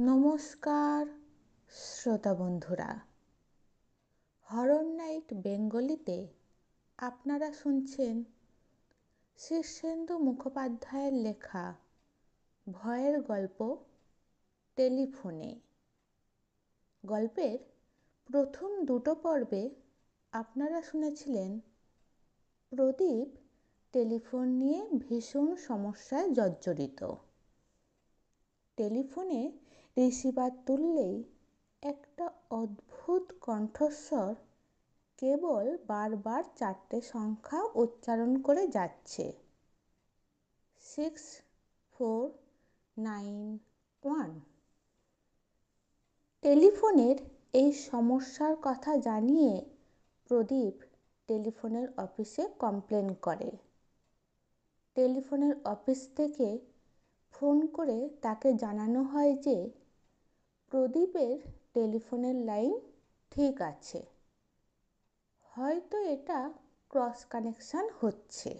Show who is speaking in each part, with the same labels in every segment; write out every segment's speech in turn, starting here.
Speaker 1: নমস্কার, শ্রোতা বন্ধুরা। হরর নাইট বেঙ্গলিতে আপনারা শুনছেন শীর্ষেন্দু মুখোপাধ্যায়ের লেখা ভয়ের গল্প টেলিফোনে। গল্পের প্রথম দুটো পর্বে আপনারা শুনেছিলেন, প্রদীপ টেলিফোন নিয়ে ভীষণ সমস্যায় জর্জরিত। টেলিফোনে রিসিভার তুললেই একটা অদ্ভুত কণ্ঠস্বর কেবল বারবার চারটে সংখ্যা উচ্চারণ করে যাচ্ছে। Six, four, nine, one. টেলিফোনের এই সমস্যার কথা জানিয়ে প্রদীপ টেলিফোনের অফিসে কমপ্লেন করে। টেলিফোনের অফিস থেকে ফোন করে তাকে জানানো হয় যে প্রদীপের টেলিফোনের লাইন ঠিক আছে। হয়তো এটা ক্রস কানেকশান হচ্ছে।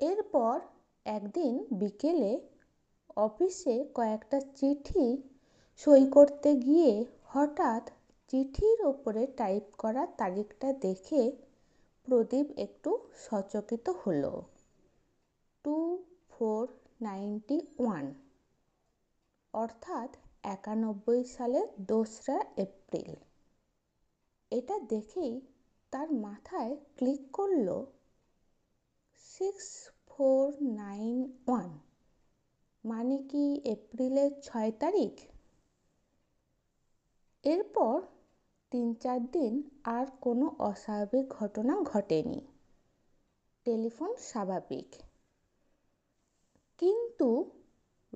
Speaker 1: এরপর একদিন বিকেলে অফিসে কয়েকটা চিঠি সই করতে গিয়ে হঠাৎ চিঠির ওপরে টাইপ করা তারিখটা দেখে প্রদীপ একটু সচকিত হলো। Two four ninety one. অর্থাৎ একানব্বই সালের দোসরা এপ্রিল। এটা দেখেই তার মাথায় ক্লিক করল সিক্স ফোর নাইন ওয়ান মানে কি এপ্রিলের ছয় তারিখ? এরপর তিন চার দিন আর কোনো অস্বাভাবিক ঘটনা ঘটেনি। টেলিফোন স্বাভাবিক। কিন্তু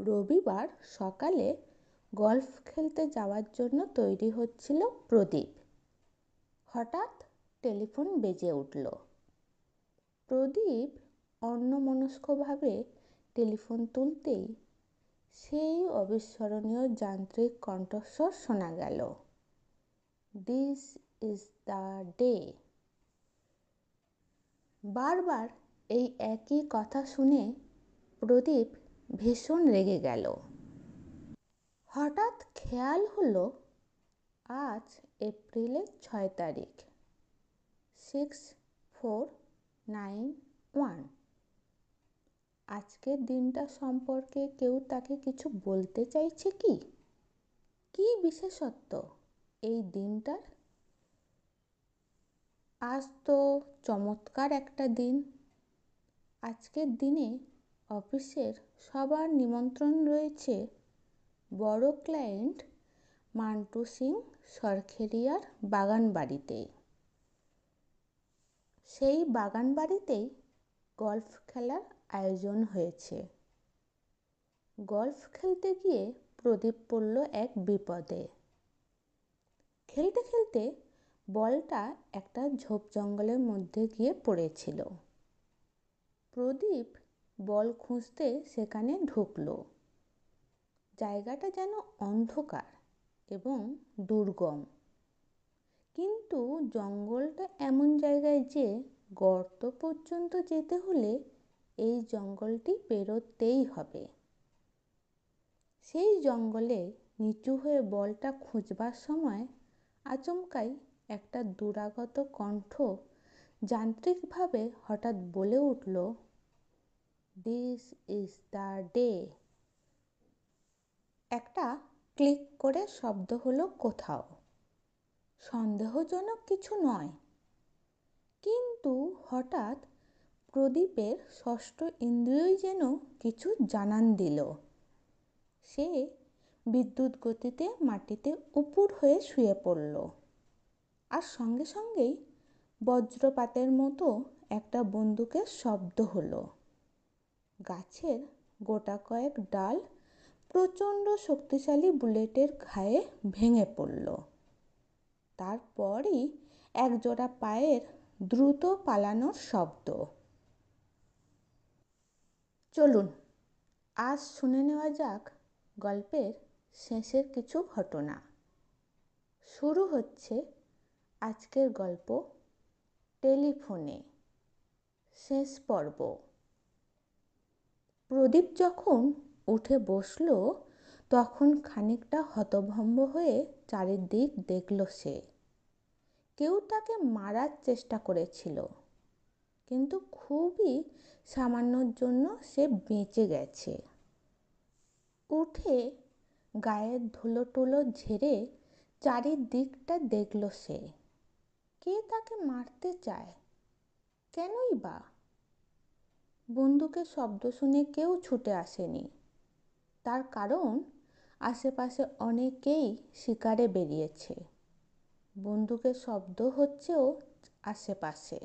Speaker 1: রবিবার সকালে গল্ফ খেলতে যাওয়ার জন্য তৈরি হচ্ছিল প্রদীপ। হঠাৎ টেলিফোন বেজে উঠল। প্রদীপ অন্যমনস্কভাবে টেলিফোন তুলতেই সেই অবিস্মরণীয় যান্ত্রিক কণ্ঠস্বর শোনা গেল। দিস ইজ দ্য ডে বারবার এই একই কথা শুনে প্রদীপ ভীষণ রেগে গেল। হঠাৎ খেয়াল হলো, আজ এপ্রিলের ছয় তারিখ। Six four nine one. আজকের দিনটা সম্পর্কে কেউ তাকে কিছু বলতে চাইছে কি? কি বিশেষত্ব এই দিনটার? আজ তো চমৎকার একটা দিন। আজকের দিনে অফিসের সবার নিমন্ত্রণ রয়েছে বড় ক্লায়েন্ট মান্টু সিং সরখেরিয়ার বাগান বাড়িতে সেই বাগান বাড়িতেই গল্ফ খেলার আয়োজন হয়েছে। গল্ফ খেলতে গিয়ে প্রদীপ পড়ল এক বিপদে। খেলতে খেলতে বলটা একটা ঝোপ জঙ্গলের মধ্যে গিয়ে পড়েছিল। প্রদীপ বল খুঁজতে সেখানে ঢুকল। জায়গাটা যেন অন্ধকার এবং দুর্গম। কিন্তু জঙ্গলটা এমন জায়গায় যে গর্ত পর্যন্ত যেতে হলে এই জঙ্গলটি পেরোতেই হবে। সেই জঙ্গলে নিচু হয়ে বলটা খুঁজবার সময় আচমকাই একটা দুরাগত কণ্ঠ যান্ত্রিকভাবে হঠাৎ বলে উঠল দিস ইজ দ্য ডে একটা ক্লিক করে শব্দ হলো কোথাও। সন্দেহজনক কিছু নয়। কিন্তু হঠাৎ প্রদীপের ষষ্ঠ ইন্দ্রিয়ই যেন কিছু জানান দিল। সে বিদ্যুৎ গতিতে মাটিতে উপুর হয়ে শুয়ে পড়ল। আর সঙ্গে সঙ্গেই বজ্রপাতের মতো একটা বন্দুকের শব্দ হলো। গাছের গোটা কয়েক ডাল প্রচণ্ড শক্তিশালী বুলেটের ঘায়ে ভেঙে পড়ল। তারপরই একজোড়া পায়ের দ্রুত পালানোর শব্দ। চলুন, আজ শুনে নেওয়া যাক গল্পের শেষের কিছু ঘটনা। শুরু হচ্ছে আজকের গল্প টেলিফোনে। শেষ পর্ব। প্রদীপ যখন উঠে বসল, তখন খানিকটা হতভম্ব হয়ে চারিদিক দেখল সে। কেউ তাকে মারার চেষ্টা করেছিল, কিন্তু খুবই সামান্যর জন্য সে বেঁচে গেছে। উঠে গায়ের ধুলো টুলো ঝেড়ে চারিদিকটা দেখল সে। কে তাকে মারতে চায়? কেনই বা? বন্দুকের শব্দ শুনে কেউ ছুটে আসেনি। তার কারণ, আশেপাশে অনেকেই শিকারে বেরিয়েছে। বন্দুকের শব্দ হচ্ছেও আশেপাশে।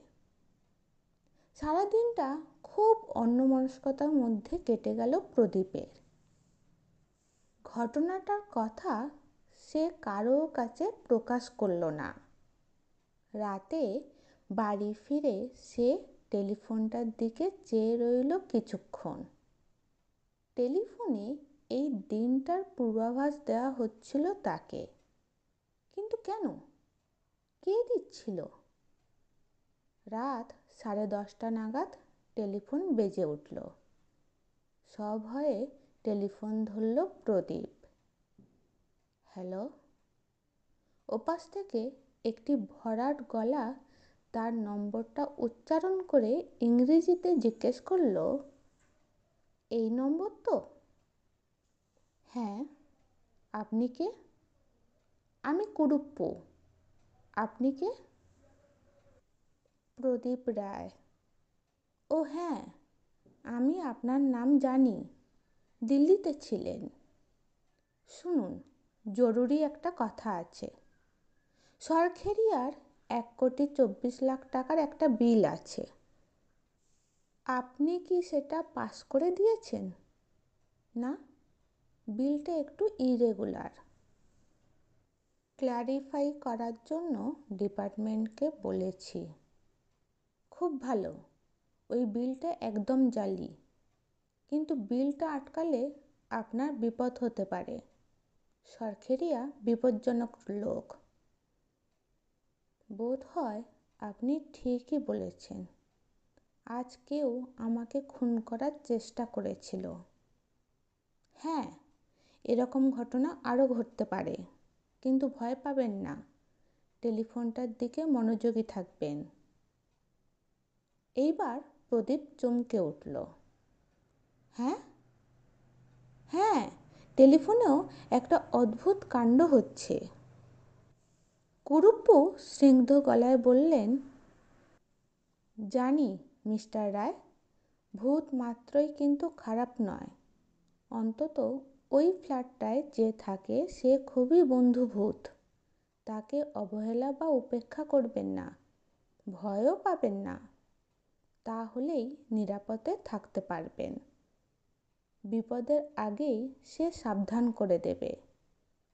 Speaker 1: সারাদিনটা খুব অন্যমনস্কতার মধ্যে কেটে গেল প্রদীপের। ঘটনাটার কথা সে কারও কাছে প্রকাশ করল না। রাতে বাড়ি ফিরে সে টেলিফোনটার দিকে চেয়ে রইল কিছুক্ষণ। টেলিফোনে এই দিনটার পূর্বাভাস দেওয়া হচ্ছিল তাকে। কিন্তু কেন? কে দিচ্ছিল? রাত সাড়ে দশটা নাগাদ টেলিফোন বেজে উঠল। সভয়ে টেলিফোন ধরল প্রদীপ। হ্যালো? ওপাশ থেকে একটি ভরাট গলা তার নম্বরটা উচ্চারণ করে ইংরেজিতে জিজ্ঞেস করল, এই নম্বর তো? হ্যাঁ। আপনি কে? আমি কুরুপ্পু। আপনি কে? প্রদীপ রায়। ও হ্যাঁ আমি আপনার নাম জানি। দিল্লিতে ছিলেন। শুনুন, জরুরি একটা কথা আছে। সরখেরিয়ার এক কোটি চব্বিশ লাখ টাকার একটা বিল আছে। আপনি কি সেটা পাস করে দিয়েছেন? না, বিলটা একটু ইরেগুলার ক্ল্যারিফাই করার জন্য ডিপার্টমেন্টকে বলেছি, খুব ভালো, ওই বিলটা একদম জালি। কিন্তু বিলটা আটকালে আপনার বিপদ হতে পারে। সরখেরিয়া বিপজ্জনক লোক। বোধ হয় আপনি ঠিকই বলেছেন। আজ কেউ আমাকে খুন করার চেষ্টা করেছিল। হ্যাঁ এরকম ঘটনা আরও ঘটতে পারে, কিন্তু ভয় পাবেন না। টেলিফোনটার দিকে মনোযোগী থাকবেন। এইবার প্রদীপ চমকে উঠল। হ্যাঁ? হ্যাঁ টেলিফোনেও একটা অদ্ভুত কাণ্ড হচ্ছে। কুরুপ্পু স্নিগ্ধ গলায় বললেন, জানি, মিস্টার রায়, ভূত মাত্রই কিন্তু খারাপ নয়। অন্তত ওই ফ্ল্যাটটায় যে থাকে সে খুবই বন্ধুভূত। তাকে অবহেলা বা উপেক্ষা করবেন না, ভয়ও পাবেন না। তাহলেই নিরাপদে থাকতে পারবেন। বিপদের আগেই সে সাবধান করে দেবে।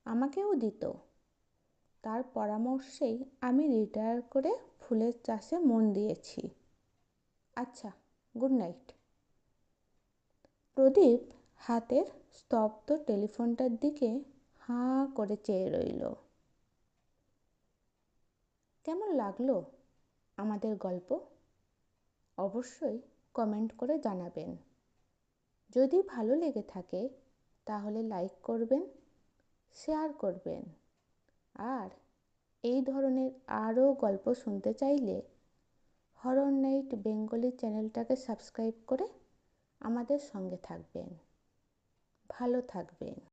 Speaker 1: আমাকেও দিত। তার পরামর্শেই আমি রিটায়ার করে ফুলের চাষে মন দিয়েছি। আচ্ছা গুড নাইট প্রদীপ হাতের স্তব্ধ টেলিফোনটার দিকে হাঁ করে চেয়ে রইল। কেমন লাগল আমাদের গল্প? অবশ্যই কমেন্ট করে জানাবেন। যদি ভালো লেগে থাকে, তাহলে লাইক করবেন শেয়ার করবেন। আর এই ধরনের আরও গল্প শুনতে চাইলে হরর নাইট বেঙ্গলি চ্যানেলটাকে সাবস্ক্রাইব করে আমাদের সঙ্গে থাকবেন। ভালো থাকবেন।